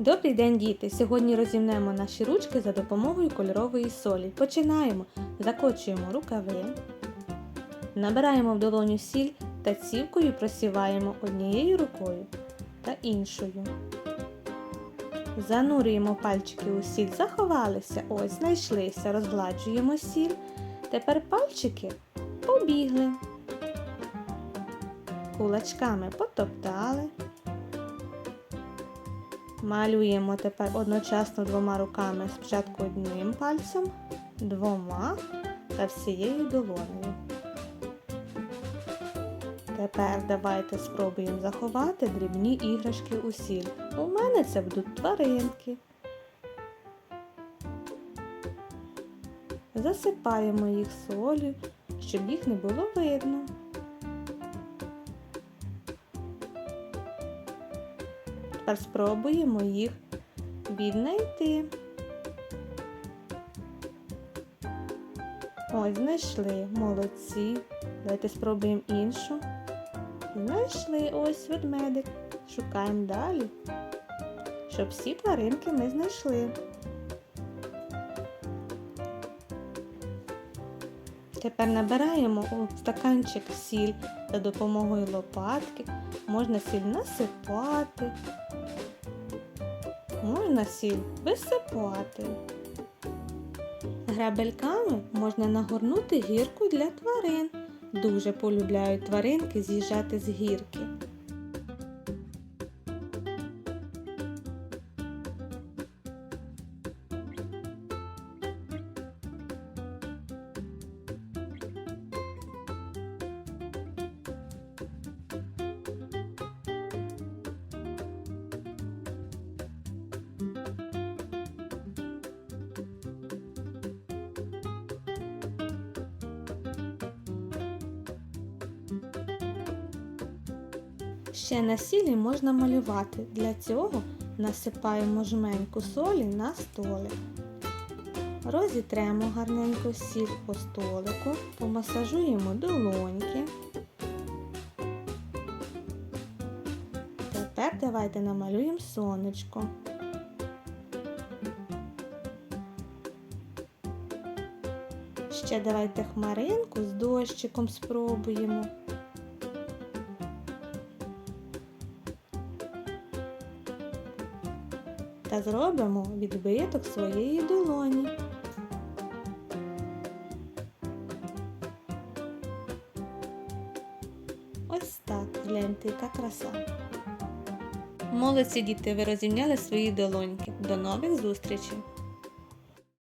Добрий день, діти! Сьогодні розімнемо наші ручки за допомогою кольорової солі. Починаємо. Закочуємо рукави, набираємо в долоню сіль та цівкою просіваємо однією рукою та іншою. Занурюємо пальчики у сіль, заховалися, ось знайшлися, розгладжуємо сіль. Тепер пальчики побігли. Кулачками потоптали. Малюємо тепер одночасно двома руками спочатку одним пальцем, двома та всією долонею. Тепер давайте спробуємо заховати дрібні іграшки у сіль. У мене це будуть тваринки. Засипаємо їх солью, щоб їх не було видно. Тепер спробуємо їх віднайти. Ось, знайшли, молодці. Давайте спробуємо іншу. Знайшли ось ведмедик. Шукаємо далі, щоб всі тваринки ми знайшли. Тепер набираємо у стаканчик сіль за допомогою лопатки. Можна сіль насипати, можна сіль висипати. Грабельками можна нагорнути гірку для тварин. Дуже полюбляють тваринки з'їжджати з гірки. Ще на сілі можна малювати. Для цього насипаємо жменьку солі на столик. Розітремо гарненько сіль по столику, помасажуємо долоньки. Тепер давайте намалюємо сонечко. Ще давайте хмаринку з дощиком спробуємо. Та зробимо відбиток своєї долоні. Ось так, гляньте, яка краса. Молодці діти, ви розімняли свої долоньки. До нових зустрічей!